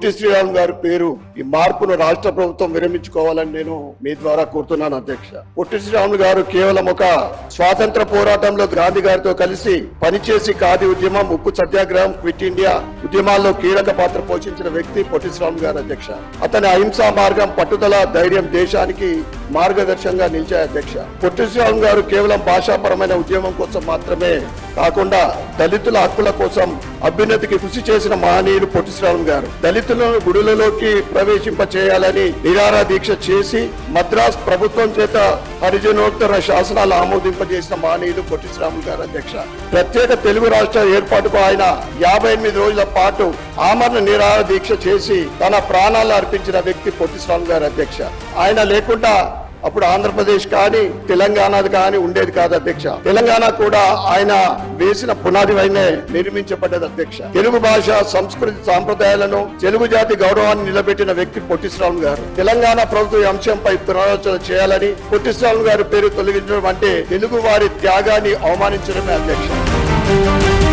పొట్టి శ్రీరామ్ గారి పేరు ఈ మార్పును రాష్ట్ర ప్రభుత్వం విరమించుకోవాలని నేను మీ ద్వారా కోరుతున్నాను అధ్యక్ష. పొట్టి శ్రీరాములు గారు కేవలం ఒక స్వాతంత్ర పోరాటంలో గాంధీ గారితో కలిసి పనిచేసి ఖాదీ ఉద్యమం ఉప్పు సత్యాగ్రహం క్విట్ ఇండియా ఉద్యమాల్లో కీలక పాత్ర పోషించిన వ్యక్తి పొట్టి శ్రీరాములు గారు అధ్యక్ష. అతని అహింసా మార్గం పట్టుదల ధైర్యం దేశానికి మార్గదర్శకంగా నిలిచాయి అధ్యక్ష. పొట్టి గారు కేవలం భాషాపరమైన ఉద్యమం కోసం మాత్రమే కాకుండా దళితుల హక్కుల కోసం అభ్యున్నతికి కృషి చేసిన మహనీయులు పొట్టి గారు. దళితులను గుడులలోకి ప్రవేశింప చేయాలని నిరారా దీక్ష చేసి మద్రాస్ ప్రభుత్వం చేత హరిజనోత్తర శాసనాలు ఆమోదింపజేసిన మహనీయులు పొట్టి గారు అధ్యక్ష. ప్రత్యేక తెలుగు రాష్ట్ర ఏర్పాటుకు ఆయన యాభై ఎనిమిది రోజుల పాటు ఆమరణ నిరాహార దీక్ష చేసి తన ప్రాణాలు అర్పించిన వ్యక్తి పొట్టి గారు అధ్యక్ష. ఆయన లేకుండా అప్పుడు ఆంధ్రప్రదేశ్ కానీ తెలంగాణది కానీ ఉండేది కాదు అధ్యక్ష. తెలంగాణ కూడా ఆయన వేసిన పునాది వైనే నిర్మించబడ్డది అధ్యక్ష. తెలుగు భాష సంస్కృతి సాంప్రదాయాలను తెలుగు జాతి గౌరవాన్ని నిలబెట్టిన వ్యక్తి పొట్టి గారు. తెలంగాణ ప్రభుత్వ ఈ అంశంపై పునరాలోచన చేయాలని పొట్టి గారి పేరు తొలగించడం అంటే తెలుగు వారి త్యాగాన్ని అవమానించడమే అధ్యక్ష.